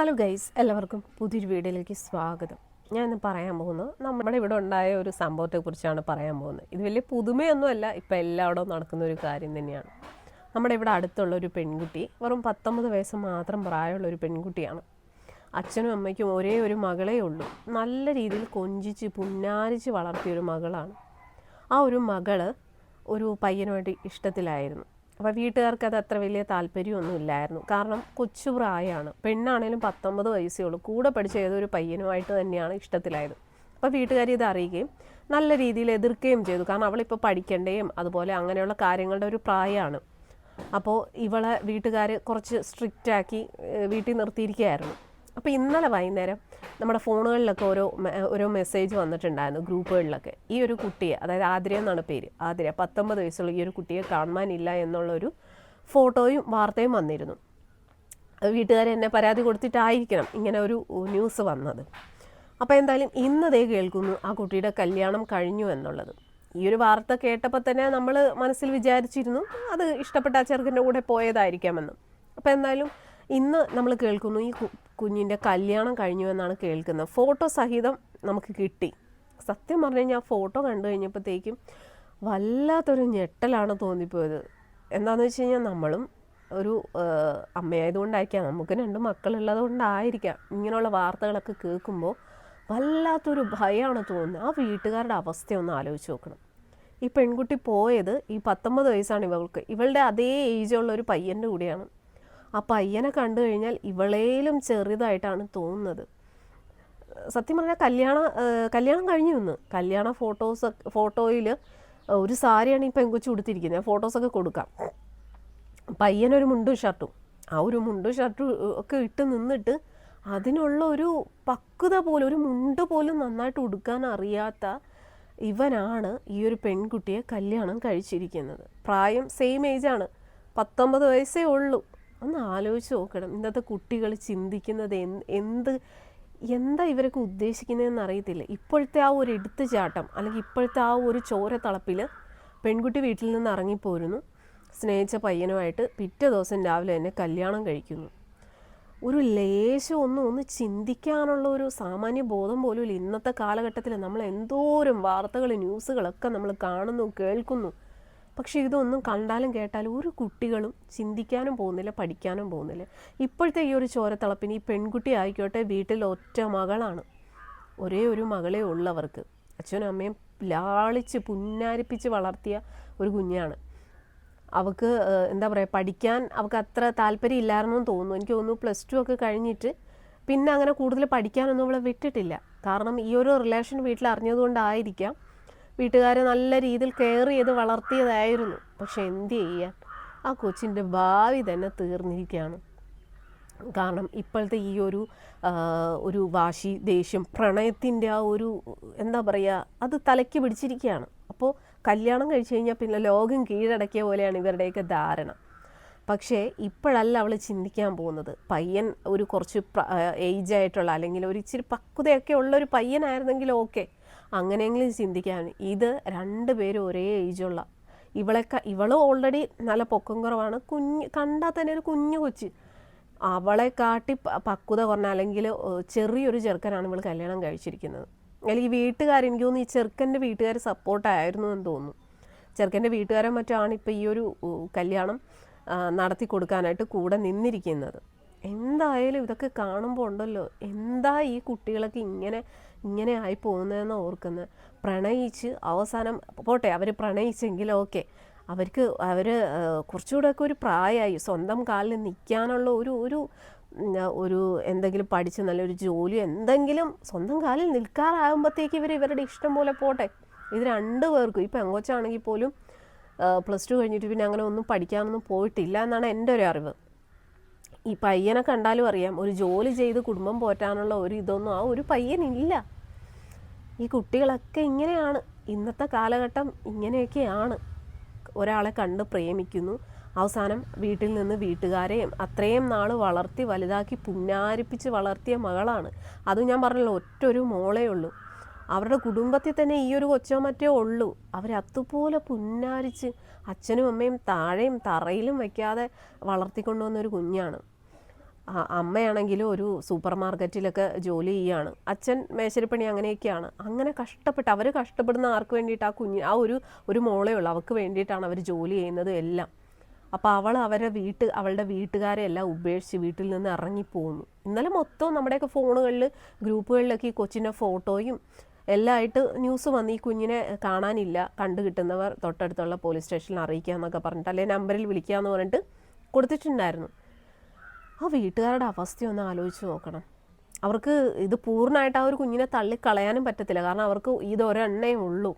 Hello guys എല്ലാവർക്കും പുതിയൊരു വീഡിയോയിലേക്ക് സ്വാഗതം. ഞാൻ ഇന്ന് പറയാൻ പോകുന്നത് നമ്മുടെ ഇവിടെ ഉണ്ടായ ഒരു സംഭവത്തെക്കുറിച്ചാണ് പറയാൻ പോകുന്നത്. ഇത് വലിയ പുതുമയൊന്നുമല്ല ഇപ്പം എല്ലായിടവും നടക്കുന്ന ഒരു കാര്യം തന്നെയാണ്. നമ്മുടെ ഇവിടെ അടുത്തുള്ള ഒരു പെൺകുട്ടി വെറും പത്തൊമ്പത് വയസ്സ് മാത്രം പ്രായമുള്ള ഒരു പെൺകുട്ടിയാണ്. അച്ഛനും അമ്മയ്ക്കും ഒരേ ഒരു മകളേ ഉള്ളൂ. നല്ല രീതിയിൽ കൊഞ്ചിച്ച് പുന്നാരിച്ച് വളർത്തിയൊരു മകളാണ്. ആ ഒരു മകൾ ഒരു പയ്യനുമായിട്ട് ഇഷ്ടത്തിലായിരുന്നു. അപ്പോൾ വീട്ടുകാർക്ക് അത് അത്ര വലിയ താല്പര്യമൊന്നും ഇല്ലായിരുന്നു. കാരണം കൊച്ചു പ്രായമാണ്. പെണ്ണാണേലും പത്തൊമ്പത് വയസ്സേ ഉള്ളൂ. കൂടെ പഠിച്ച ഏതൊരു പയ്യനുമായിട്ട് തന്നെയാണ് ഇഷ്ടത്തിലായത്. അപ്പോൾ വീട്ടുകാർ ഇത് അറിയുകയും നല്ല രീതിയിൽ എതിർക്കുകയും ചെയ്തു. കാരണം അവളിപ്പോൾ പഠിക്കേണ്ടേയും അതുപോലെ അങ്ങനെയുള്ള കാര്യങ്ങളുടെ ഒരു പ്രായമാണ്. അപ്പോൾ ഇവളെ വീട്ടുകാർ കുറച്ച് സ്ട്രിക്റ്റാക്കി വീട്ടിൽ നിർത്തിയിരിക്കുകയായിരുന്നു. അപ്പോൾ ഇന്നലെ വൈകുന്നേരം നമ്മുടെ ഫോണുകളിലൊക്കെ ഓരോ ഓരോ മെസ്സേജ് വന്നിട്ടുണ്ടായിരുന്നു ഗ്രൂപ്പുകളിലൊക്കെ. ഈ ഒരു കുട്ടിയെ അതായത് ആതിര എന്നാണ് പേര് ആതിര പത്തൊമ്പത് വയസ്സുള്ള ഈ ഒരു കുട്ടിയെ കാണാനില്ല എന്നുള്ളൊരു ഫോട്ടോയും വാർത്തയും വന്നിരുന്നു. അത് വീട്ടുകാർ എന്നെ പരാതി കൊടുത്തിട്ടായിരിക്കണം ഇങ്ങനെ ഒരു ന്യൂസ് വന്നത്. അപ്പോൾ എന്തായാലും ഇന്നതേ കേൾക്കുന്നു ആ കുട്ടിയുടെ കല്യാണം കഴിഞ്ഞു എന്നുള്ളത്. ഈ ഒരു വാർത്ത കേട്ടപ്പോൾ തന്നെ നമ്മൾ മനസ്സിൽ വിചാരിച്ചിരുന്നു അത് ഇഷ്ടപ്പെട്ട ആ ചെറുക്കന്റെ കൂടെ പോയതായിരിക്കാമെന്ന്. അപ്പോൾ എന്തായാലും ഇന്ന് നമ്മൾ കേൾക്കുന്നു ഈ കുഞ്ഞിന്റെ കല്യാണം കഴിഞ്ഞു എന്നാണ് കേൾക്കുന്നത്. ഫോട്ടോ സഹിതം നമുക്ക് കിട്ടി. സത്യം പറഞ്ഞു കഴിഞ്ഞാൽ ഫോട്ടോ കണ്ടു കഴിഞ്ഞപ്പോഴത്തേക്കും വല്ലാത്തൊരു ഞെട്ടലാണ് തോന്നിപ്പോയത്. എന്താണെന്ന് വെച്ച് കഴിഞ്ഞാൽ നമ്മളും ഒരു അമ്മയായതുകൊണ്ടായിരിക്കാം. നമുക്ക് രണ്ട് മക്കളുള്ളത് കൊണ്ടായിരിക്കാം ഇങ്ങനെയുള്ള വാർത്തകളൊക്കെ കേൾക്കുമ്പോൾ വല്ലാത്തൊരു ഭയമാണ് തോന്നുന്നത്. ആ വീട്ടുകാരുടെ അവസ്ഥ ഒന്ന് ആലോചിച്ച് നോക്കണം. ഈ പെൺകുട്ടി പോയത് ഈ പത്തൊമ്പത് വയസ്സാണ് ഇവൾക്ക്. ഇവളുടെ അതേ ഏജുള്ള ഒരു പയ്യന്റെ കൂടെയാണ്. ആ പയ്യനെ കണ്ടു കഴിഞ്ഞാൽ ഇവളേലും ചെറുതായിട്ടാണ് തോന്നുന്നത്. സത്യം പറഞ്ഞാൽ കല്യാണ കല്യാണം കഴിഞ്ഞു നിന്ന് കല്യാണ ഫോട്ടോസ് ഫോട്ടോയിൽ ഒരു സാരിയാണ് ഈ പെങ്കുച്ചി ഉടുത്തിരിക്കുന്നത് ഫോട്ടോസൊക്കെ കൊടുക്കാം. പയ്യനൊരു മുണ്ടും ഷർട്ടും. ആ ഒരു മുണ്ടും ഷർട്ടും ഒക്കെ ഇട്ട് നിന്നിട്ട് അതിനുള്ള ഒരു പക്വത പോലും ഒരു മുണ്ട് പോലും നന്നായിട്ട് ഉടുക്കാൻ അറിയാത്ത ഇവനാണ് ഈ ഒരു പെൺകുട്ടിയെ കല്യാണം കഴിച്ചിരിക്കുന്നത്. പ്രായം സെയിം ഏജാണ് പത്തൊമ്പത് വയസ്സേ ഉള്ളൂ. ഒന്ന് ആലോചിച്ച് നോക്കണം. ഇന്നത്തെ കുട്ടികൾ ചിന്തിക്കുന്നത് എന്ത് എന്ത് ഇവരൊക്കെ ഉദ്ദേശിക്കുന്നതെന്ന് അറിയത്തില്ല. ഇപ്പോഴത്തെ ആ ഒരു എടുത്തുചാട്ടം അല്ലെങ്കിൽ ഇപ്പോഴത്തെ ആ ഒരു ചോര തളപ്പിൽ പെൺകുട്ടി വീട്ടിൽ നിന്ന് ഇറങ്ങിപ്പോരുന്നു. സ്നേഹിച്ച പയ്യനുമായിട്ട് പിറ്റേ ദിവസം രാവിലെ തന്നെ കല്യാണം കഴിക്കുന്നു. ഒരു ലേശം ഒന്നും ഒന്ന് ചിന്തിക്കാനുള്ള ഒരു സാമാന്യ ബോധം പോലും ഇന്നത്തെ കാലഘട്ടത്തിൽ നമ്മൾ എന്തോരം വാർത്തകൾ ന്യൂസുകളൊക്കെ നമ്മൾ കാണുന്നു കേൾക്കുന്നു. പക്ഷേ ഇതൊന്നും കണ്ടാലും കേട്ടാലും ഒരു കുട്ടികളും ചിന്തിക്കാനും പോകുന്നില്ല പഠിക്കാനും പോകുന്നില്ല. ഇപ്പോഴത്തെ ഈ ഒരു ചോരത്തിളപ്പിന് ഈ പെൺകുട്ടി ആയിക്കോട്ടെ വീട്ടിൽ ഒറ്റ മകളാണ്. ഒരേ ഒരു മകളേ ഉള്ളവർക്ക്. അച്ഛനും അമ്മയും ലാളിച്ച് പുന്നാരിപ്പിച്ച് വളർത്തിയ ഒരു കുഞ്ഞാണ്. അവൾക്ക് എന്താ പറയുക പഠിക്കാൻ അവൾക്ക് അത്ര താല്പര്യം ഇല്ലായിരുന്നു എന്ന് തോന്നുന്നു. എനിക്ക് തോന്നുന്നു പ്ലസ് ടു ഒക്കെ കഴിഞ്ഞിട്ട് പിന്നെ അങ്ങനെ കൂടുതൽ പഠിക്കാനൊന്നും അവളെ വിട്ടിട്ടില്ല. കാരണം ഈ ഒരു റിലേഷൻ വീട്ടിൽ അറിഞ്ഞതുകൊണ്ടായിരിക്കാം വീട്ടുകാർ നല്ല രീതിയിൽ കെയർ ചെയ്ത് വളർത്തിയതായിരുന്നു. പക്ഷെ എന്ത് ചെയ്യാൻ? ആ കൊച്ചിന്റെ ഭാവി തന്നെ തീർന്നിരിക്കുകയാണ്. കാരണം ഇപ്പോഴത്തെ ഈ ഒരു ഒരു വാശി ദേഷ്യം പ്രണയത്തിന്റെ ആ ഒരു എന്താ പറയുക അത് തലയ്ക്ക് പിടിച്ചിരിക്കുകയാണ്. അപ്പോൾ കല്യാണം കഴിച്ചു കഴിഞ്ഞാൽ പിന്നെ ലോകം കീഴടക്കിയ പോലെയാണ് ഇവരുടെയൊക്കെ ധാരണ. പക്ഷേ ഇപ്പോഴല്ല അവൾ ചിന്തിക്കാൻ പോകുന്നത്. പയ്യൻ ഒരു കുറച്ച് ഏജ് ആയിട്ടുള്ള അല്ലെങ്കിൽ ഒരു ഇച്ചിരി പക്വതയൊക്കെ ഉള്ള ഒരു പയ്യനായിരുന്നെങ്കിൽ ഓക്കെ. അങ്ങനെയെങ്കിലും ചിന്തിക്കാൻ. ഇത് രണ്ട് പേരും ഒരേ ഏജുള്ള ഇവളൊക്കെ ഇവൾ ഓൾറെഡി നല്ല പൊക്കം കുറവാണ്. കുഞ്ഞ് കണ്ടാൽ തന്നെ ഒരു കുഞ്ഞു കൊച്ച്. അവളെ കാട്ടി പക്വത കുറഞ്ഞ അല്ലെങ്കിൽ ചെറിയൊരു ചെറുക്കനാണ് ഇവൾ കല്യാണം കഴിച്ചിരിക്കുന്നത്. അല്ലെങ്കിൽ വീട്ടുകാർ എനിക്ക് തോന്നുന്നു ഈ ചെറുക്കന്റെ വീട്ടുകാർ സപ്പോർട്ടായിരുന്നു എന്ന് തോന്നുന്നു. ചെറുക്കന്റെ വീട്ടുകാരെ മറ്റാണ് ഇപ്പോൾ ഈ ഒരു കല്യാണം നടത്തി കൊടുക്കാനായിട്ട് കൂടെ നിന്നിരിക്കുന്നത്. എന്തായാലും ഇതൊക്കെ കാണുമ്പോൾ ഉണ്ടല്ലോ. എന്താ ഈ കുട്ടികളൊക്കെ ഇങ്ങനെ ഇങ്ങനെ ആയി പോകുന്നതെന്ന് ഓർക്കുന്നത് പ്രണയിച്ച് അവസാനം പോട്ടെ അവർ പ്രണയിച്ചെങ്കിൽ ഓക്കെ. അവർക്ക് അവർ കുറച്ചുകൂടെ ഒക്കെ ഒരു പ്രായമായി സ്വന്തം കാലിൽ നിൽക്കാനുള്ള ഒരു ഒരു ഒരു എന്തെങ്കിലും പഠിച്ച് നല്ലൊരു ജോലി എന്തെങ്കിലും സ്വന്തം കാലിൽ നിൽക്കാറാകുമ്പോഴത്തേക്ക് ഇവർ ഇവരുടെ ഇഷ്ടം പോലെ പോട്ടെ. ഇത് രണ്ട് പേർക്കും. ഈ പെങ്കൊച്ചാണെങ്കിൽ പോലും പ്ലസ് ടു കഴിഞ്ഞിട്ട് പിന്നെ അങ്ങനെ ഒന്നും പഠിക്കാനൊന്നും പോയിട്ടില്ല എന്നാണ് എന്റെ ഒരു അറിവ്. ഈ പയ്യനെ കണ്ടാലും അറിയാം. ഒരു ജോലി ചെയ്ത് കുടുംബം പോറ്റാനുള്ള ഒരു ഇതൊന്നും ആ ഒരു പയ്യനില്ല. ഈ കുട്ടികളൊക്കെ ഇങ്ങനെയാണ്. ഇന്നത്തെ കാലഘട്ടം ഇങ്ങനെയൊക്കെയാണ്. ഒരാളെ കണ്ട് പ്രേമിക്കുന്നു. അവസാനം വീട്ടിൽ നിന്ന് വീട്ടുകാരെയും അത്രയും നാൾ വളർത്തി വലുതാക്കി പുന്നാരിപ്പിച്ച് വളർത്തിയ മകളാണ്. അതും ഞാൻ പറഞ്ഞല്ലോ ഒറ്റൊരു മോളേ ഉള്ളൂ. അവരുടെ കുടുംബത്തിൽ തന്നെ ഈ ഒരു കൊച്ചോ മറ്റോ ഉള്ളൂ. അവരതുപോലെ പുന്നാരിച്ച് അച്ഛനും അമ്മയും താഴെയും തറയിലും വയ്ക്കാതെ വളർത്തിക്കൊണ്ടുവന്ന ഒരു കുഞ്ഞാണ്. അമ്മയാണെങ്കിലും ഒരു സൂപ്പർ മാർക്കറ്റിലൊക്കെ ജോലി ചെയ്യാണ്. അച്ഛൻ മേശരിപ്പണി അങ്ങനെയൊക്കെയാണ്. അങ്ങനെ കഷ്ടപ്പെട്ട് അവർ കഷ്ടപ്പെടുന്ന ആർക്ക് വേണ്ടിയിട്ട്? ആ കുഞ്ഞ് ആ ഒരു ഒരു മോളേ ഉള്ളൂ. അവർക്ക് വേണ്ടിയിട്ടാണ് അവർ ജോലി ചെയ്യുന്നത് എല്ലാം. അപ്പോൾ അവൾ അവരെ വീട്ട് അവളുടെ വീട്ടുകാരെ എല്ലാം ഉപേക്ഷിച്ച് വീട്ടിൽ നിന്ന് ഇറങ്ങിപ്പോകുന്നു ഇന്നലെ മൊത്തം നമ്മുടെയൊക്കെ ഫോണുകളിൽ ഗ്രൂപ്പുകളിലൊക്കെ ഈ കൊച്ചിന്റെ ഫോട്ടോയും എല്ലാം ആയിട്ട് ന്യൂസ് വന്ന് ഈ കുഞ്ഞിനെ കാണാനില്ല. കണ്ടു കിട്ടുന്നവർ തൊട്ടടുത്തുള്ള പോലീസ് സ്റ്റേഷനിൽ അറിയിക്കുക എന്നൊക്കെ പറഞ്ഞിട്ട് അല്ലെങ്കിൽ നമ്പറിൽ വിളിക്കുക എന്ന് പറഞ്ഞിട്ട് കൊടുത്തിട്ടുണ്ടായിരുന്നു. ആ വീട്ടുകാരുടെ അവസ്ഥ ഒന്ന് ആലോചിച്ച് നോക്കണം. അവർക്ക് ഇത് പൂർണമായിട്ട് ആ ഒരു കുഞ്ഞിനെ തള്ളിക്കളയാനും പറ്റത്തില്ല. കാരണം അവർക്ക് ഇത് ഒരെണ്ണേ ഉള്ളൂ.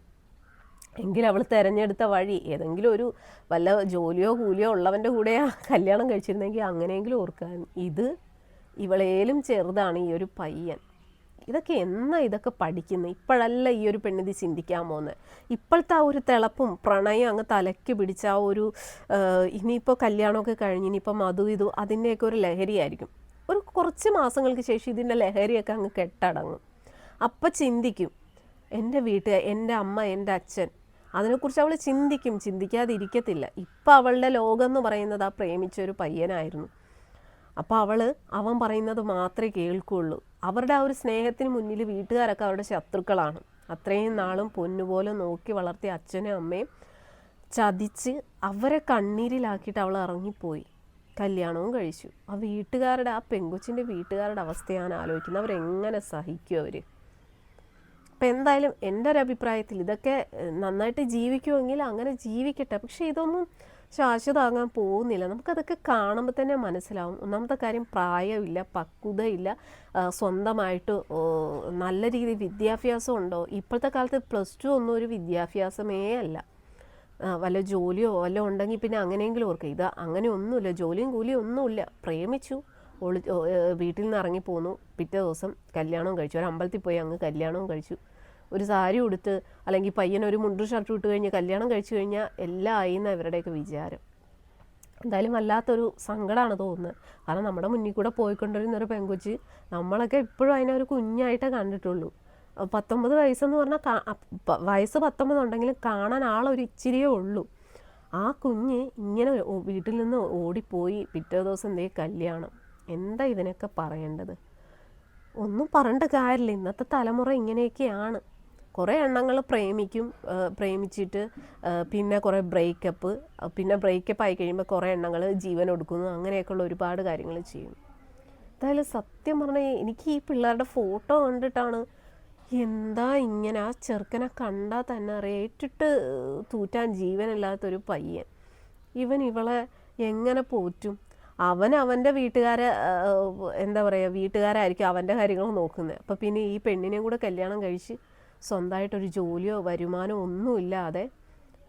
എങ്കിൽ അവൾ തിരഞ്ഞെടുത്ത വഴി ഏതെങ്കിലും ഒരു വല്ല ജോലിയോ കൂലിയോ ഉള്ളവന്റെ കൂടെ കല്യാണം കഴിച്ചിരുന്നെങ്കിൽ അങ്ങനെയെങ്കിലും ഓർക്കാൻ. ഇത് ഇവളേലും ചെറുതാണ് ഈ ഒരു പയ്യൻ. ഇതൊക്കെ എന്നാ ഇതൊക്കെ പഠിക്കുന്നത് ഇപ്പോഴല്ല ഈ ഒരു പെണ്ണിത് ചിന്തിക്കാൻ പോകുന്നത് ഇപ്പോഴത്തെ ആ ഒരു തിളപ്പും പ്രണയം അങ്ങ് തലയ്ക്ക് പിടിച്ച ആ ഒരു ഇനിയിപ്പോൾ കല്യാണമൊക്കെ കഴിഞ്ഞ് ഇനിയിപ്പം മധു ഇതു അതിന്റെയൊക്കെ ഒരു ലഹരിയായിരിക്കും. ഒരു കുറച്ച് മാസങ്ങൾക്ക് ശേഷം ഇതിന്റെ ലഹരിയൊക്കെ അങ്ങ് കെട്ടടങ്ങും. അപ്പം ചിന്തിക്കും എന്റെ വീട്ടുകാർ എന്റെ അമ്മ എന്റെ അച്ഛൻ അതിനെക്കുറിച്ച് അവൾ ചിന്തിക്കും ചിന്തിക്കാതിരിക്കത്തില്ല. ഇപ്പം അവളുടെ ലോകം എന്ന് പറയുന്നത് ആ പ്രേമിച്ച ഒരു പയ്യനായിരുന്നു. അപ്പോൾ അവൾ അവൻ പറയുന്നത് മാത്രമേ കേൾക്കുള്ളൂ. അവരുടെ ആ ഒരു സ്നേഹത്തിന് മുന്നിൽ വീട്ടുകാരൊക്കെ അവരുടെ ശത്രുക്കളാണ്. അത്രയും നാളും പൊന്നുപോലെ നോക്കി വളർത്തിയ അച്ഛനും അമ്മയും ചതിച്ച് അവരെ കണ്ണീരിലാക്കിയിട്ട് അവൾ ഇറങ്ങിപ്പോയി. കല്യാണവും കഴിച്ചു. ആ വീട്ടുകാരുടെ ആ പെങ്കൊച്ചിന്റെ വീട്ടുകാരുടെ അവസ്ഥയാണ് ആലോചിക്കുന്നത്. അവരെങ്ങനെ സഹിക്കും അവർ അപ്പം എന്തായാലും എന്റെ ഒരു അഭിപ്രായത്തിൽ ഇതൊക്കെ നന്നായിട്ട് ജീവിക്കുമെങ്കിൽ അങ്ങനെ ജീവിക്കട്ടെ. പക്ഷേ ഇതൊന്നും ശാശ്വതമാകാൻ പോകുന്നില്ല നമുക്കതൊക്കെ കാണുമ്പോൾ തന്നെ മനസ്സിലാവും. ഒന്നാമത്തെ കാര്യം പ്രായമില്ല പക്വതയില്ല സ്വന്തമായിട്ട് നല്ല രീതിയിൽ വിദ്യാഭ്യാസം ഉണ്ടോ ഇപ്പോഴത്തെ കാലത്ത് പ്ലസ് ടു ഒന്നും ഒരു വിദ്യാഭ്യാസമേ അല്ല. വല്ല ജോലിയോ വല്ല ഉണ്ടെങ്കിൽ പിന്നെ അങ്ങനെയെങ്കിലും ഓർക്കുക. ഇത് അങ്ങനെ ഒന്നുമില്ല ജോലിയും കൂലിയും ഒന്നുമില്ല. പ്രേമിച്ചു ഒളി വീട്ടിൽ നിന്ന് ഇറങ്ങിപ്പോന്നു. പിറ്റേ ദിവസം കല്യാണവും കഴിച്ചു. ഒരു അമ്പലത്തിൽ പോയി അങ്ങ് കല്യാണവും കഴിച്ചു. ഒരു സാരി ഉടുത്ത് അല്ലെങ്കിൽ പയ്യൻ ഒരു മുണ്ടും ഷർട്ടും ഇട്ട് കഴിഞ്ഞ് കല്യാണം കഴിച്ചു കഴിഞ്ഞാൽ എല്ലാം ആയി എന്നാണ് ഇവരുടെയൊക്കെ വിചാരം. എന്തായാലും വല്ലാത്തൊരു സങ്കടമാണ് തോന്നുന്നത്. കാരണം നമ്മുടെ മുന്നിൽ കൂടെ പോയിക്കൊണ്ടിരുന്ന ഒരു നമ്മളൊക്കെ ഇപ്പോഴും അതിനെ ഒരു കുഞ്ഞായിട്ടേ കണ്ടിട്ടുള്ളൂ. പത്തൊമ്പത് വയസ്സെന്ന് പറഞ്ഞാൽ വയസ്സ് പത്തൊമ്പത് ഉണ്ടെങ്കിലും കാണാൻ ആളൊരു ഇച്ചിരിയേ ഉള്ളൂ. ആ കുഞ്ഞ് ഇങ്ങനെ വീട്ടിൽ നിന്ന് ഓടിപ്പോയി പിറ്റേ ദിവസം എന്തേ കല്യാണം. എന്താ ഇതിനൊക്കെ പറയേണ്ടത്? ഒന്നും പറഞ്ഞിട്ട് കാര്യമില്ല. ഇന്നത്തെ തലമുറ ഇങ്ങനെയൊക്കെയാണ്. കുറേ എണ്ണങ്ങൾ പ്രേമിക്കും പ്രേമിച്ചിട്ട് പിന്നെ കുറേ ബ്രേക്കപ്പ് പിന്നെ ബ്രേക്കപ്പ് ആയി കഴിയുമ്പോൾ കുറേ എണ്ണങ്ങൾ ജീവൻ ഒടുക്കുന്നു. അങ്ങനെയൊക്കെയുള്ള ഒരുപാട് കാര്യങ്ങൾ ചെയ്യും. എന്തായാലും സത്യം പറഞ്ഞാൽ എനിക്ക് ഈ പിള്ളേരുടെ ഫോട്ടോ കണ്ടിട്ടാണ് എന്താ ഇങ്ങനെ ആ ചെറുക്കനെ കണ്ടാൽ തന്നെ റേറ്റിട്ട് തൂറ്റാൻ ജീവനില്ലാത്തൊരു പയ്യൻ. ഇവൻ ഇവളെ എങ്ങനെ പോറ്റും? അവൻ അവന്റെ വീട്ടുകാരെ എന്താ പറയുക വീട്ടുകാരായിരിക്കും അവന്റെ കാര്യങ്ങൾ നോക്കുന്നത്. അപ്പോൾ പിന്നെ ഈ പെണ്ണിനെയും കൂടെ കല്യാണം കഴിച്ച് സ്വന്തമായിട്ടൊരു ജോലിയോ വരുമാനമോ ഒന്നുമില്ലാതെ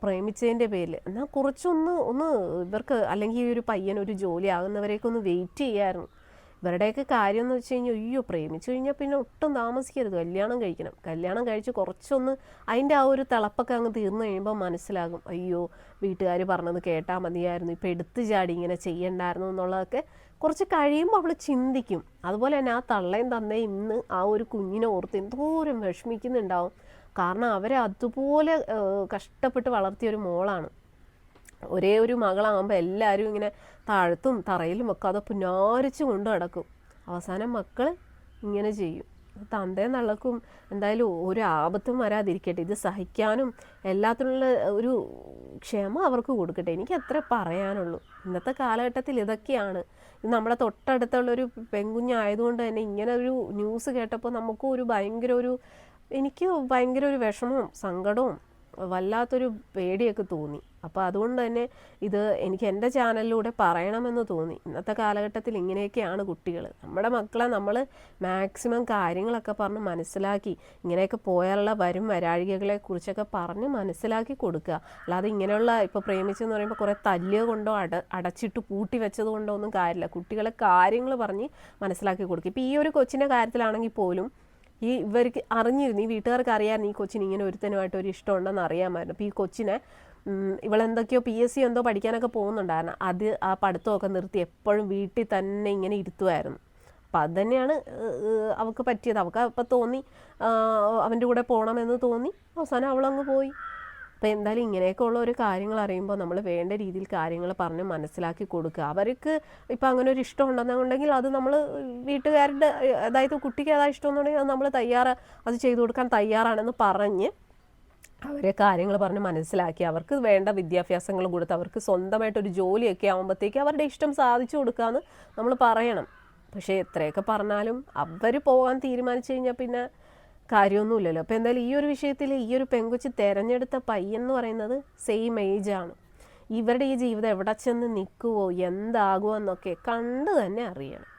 പ്രേമിച്ചതിന്റെ പേരിൽ എന്നാൽ കുറച്ചൊന്ന് ഒന്ന് ഇവർക്ക് അല്ലെങ്കിൽ ഈ ഒരു പയ്യൻ ഒരു ജോലി ആകുന്നവരെയൊക്കെ ഒന്ന് വെയിറ്റ് ചെയ്യായിരുന്നു. ഇവരുടെയൊക്കെ കാര്യം എന്ന് വെച്ച് കഴിഞ്ഞാൽ അയ്യോ പ്രേമിച്ചു കഴിഞ്ഞാൽ പിന്നെ ഒട്ടും താമസിക്കരുത്. കല്യാണം കഴിക്കണം. കല്യാണം കഴിച്ച് കുറച്ചൊന്ന് അതിന്റെ ആ ഒരു തിളപ്പൊക്കെ അങ്ങ് തീർന്നു കഴിയുമ്പോൾ മനസ്സിലാകും. അയ്യോ വീട്ടുകാർ പറഞ്ഞത് കേട്ടാൽ മതിയായിരുന്നു. ഇപ്പം എടുത്തു ചാടി ഇങ്ങനെ ചെയ്യണ്ടായിരുന്നു എന്നുള്ളതൊക്കെ കുറച്ച് കഴിയുമ്പോൾ അവൾ ചിന്തിക്കും. അതുപോലെ തന്നെ ആ തള്ളയും തന്നയും ഇന്ന് ആ ഒരു കുഞ്ഞിനെ ഓർത്ത് എന്തോരം വിഷമിക്കുന്നുണ്ടാവും. കാരണം അവരെ അതുപോലെ കഷ്ടപ്പെട്ട് വളർത്തിയ ഒരു മോളാണ്. ഒരേ ഒരു മകളാകുമ്പോൾ എല്ലാവരും ഇങ്ങനെ താഴത്തും തറയിലും ഒക്കെ അത് പുന്നാരിച്ച് കൊണ്ട് നടക്കും. അവസാനം മക്കൾ ഇങ്ങനെ ചെയ്യും. തന്തയും നള്ളക്കും എന്തായാലും ഒരു ആപത്തും വരാതിരിക്കട്ടെ. ഇത് സഹിക്കാനും എല്ലാത്തിനുള്ള ഒരു ക്ഷമ അവർക്ക് കൊടുക്കട്ടെ. എനിക്ക് അത്ര പറയാനുള്ളൂ. ഇന്നത്തെ കാലഘട്ടത്തിൽ ഇതൊക്കെയാണ്. ഇത് നമ്മുടെ തൊട്ടടുത്തുള്ളൊരു പെൺകുഞ്ഞായതുകൊണ്ട് തന്നെ ഇങ്ങനെ ഒരു ന്യൂസ് കേട്ടപ്പോൾ നമുക്കും ഒരു ഭയങ്കര ഒരു എനിക്ക് ഭയങ്കര ഒരു വിഷമവും സങ്കടവും വല്ലാത്തൊരു പേടിയൊക്കെ തോന്നി. അപ്പോൾ അതുകൊണ്ട് തന്നെ ഇത് എനിക്ക് എന്റെ ചാനലിലൂടെ പറയണമെന്ന് തോന്നി. ഇന്നത്തെ കാലഘട്ടത്തിൽ ഇങ്ങനെയൊക്കെയാണ് കുട്ടികൾ നമ്മുടെ മക്കളെ നമ്മൾ മാക്സിമം കാര്യങ്ങളൊക്കെ പറഞ്ഞ് മനസ്സിലാക്കി ഇങ്ങനെയൊക്കെ പോയാലുള്ള വരും വരാഴികകളെ കുറിച്ചൊക്കെ പറഞ്ഞ് മനസ്സിലാക്കി കൊടുക്കുക. അല്ലാതെ ഇങ്ങനെയുള്ള ഇപ്പോൾ പ്രേമിച്ചെന്ന് പറയുമ്പോൾ കുറേ തല്ലിയ കൊണ്ടോ അട അടച്ചിട്ട് പൂട്ടി വെച്ചത് കൊണ്ടോ ഒന്നും കാര്യമില്ല. കുട്ടികളെ കാര്യങ്ങൾ പറഞ്ഞ് മനസ്സിലാക്കി കൊടുക്കുക. ഇപ്പോൾ ഈ ഒരു കൊച്ചിന്റെ കാര്യത്തിലാണെങ്കിൽ പോലും ഈ ഇവർക്ക് അറിഞ്ഞിരുന്നു ഈ വീട്ടുകാർക്ക് അറിയാമായിരുന്നു ഈ കൊച്ചിന് ഇങ്ങനെ ഒരുത്തനുമായിട്ട് ഒരു ഇഷ്ടമുണ്ടെന്ന് അറിയാമായിരുന്നു. അപ്പോൾ ഈ കൊച്ചിനെ ഇവളെന്തൊക്കെയോ പി എസ് സി എന്തോ പഠിക്കാനൊക്കെ പോകുന്നുണ്ടായിരുന്നു. അത് ആ പഠിത്തമൊക്കെ നിർത്തി എപ്പോഴും വീട്ടിൽ തന്നെ ഇങ്ങനെ ഇരുത്തുമായിരുന്നു. അപ്പം അത് തന്നെയാണ് അവൾക്ക് പറ്റിയത്. അവൾക്ക് അപ്പം തോന്നി അവന്റെ കൂടെ പോകണമെന്ന് തോന്നി. അവസാനം അവളങ്ങ് പോയി. അപ്പോൾ എന്തായാലും ഇങ്ങനെയൊക്കെ ഉള്ള ഒരു കാര്യങ്ങൾ അറിയുമ്പോൾ നമ്മൾ വേണ്ട രീതിയിൽ കാര്യങ്ങൾ പറഞ്ഞ് മനസ്സിലാക്കി കൊടുക്കുക. അവർക്ക് ഇപ്പം അങ്ങനെ ഒരു ഇഷ്ടം ഉണ്ടെന്നുണ്ടെങ്കിൽ അത് നമ്മൾ വീട്ടുകാരുടെ അതായത് കുട്ടിക്ക് ഏതാ ഇഷ്ടം എന്നുണ്ടെങ്കിൽ അത് നമ്മൾ തയ്യാറ് അത് ചെയ്തു കൊടുക്കാൻ തയ്യാറാണെന്ന് പറഞ്ഞ് അവരെ കാര്യങ്ങൾ പറഞ്ഞ് മനസ്സിലാക്കി. അവർക്ക് വേണ്ട വിദ്യാഭ്യാസങ്ങൾ കൊടുത്ത് അവർക്ക് സ്വന്തമായിട്ടൊരു ജോലിയൊക്കെ ആകുമ്പോഴത്തേക്ക് അവരുടെ ഇഷ്ടം സാധിച്ചു കൊടുക്കാമെന്ന് നമ്മൾ പറയണം. പക്ഷേ എത്രയൊക്കെ പറഞ്ഞാലും അവർ പോകാൻ തീരുമാനിച്ചു കഴിഞ്ഞാൽ പിന്നെ കാര്യമൊന്നുമില്ലല്ലോ. അപ്പോൾ എന്തായാലും ഈ ഒരു വിഷയത്തിൽ ഈ ഒരു പെങ്കൊച്ച് തിരഞ്ഞെടുത്ത പയ്യൻ എന്ന് പറയുന്നത് സെയിം ഏജ് ആണ്. ഇവരുടെ ഈ ജീവിതം എവിടെ ചെന്ന് നിൽക്കുവോ എന്താകുമോ എന്നൊക്കെ കണ്ടു തന്നെ അറിയണം.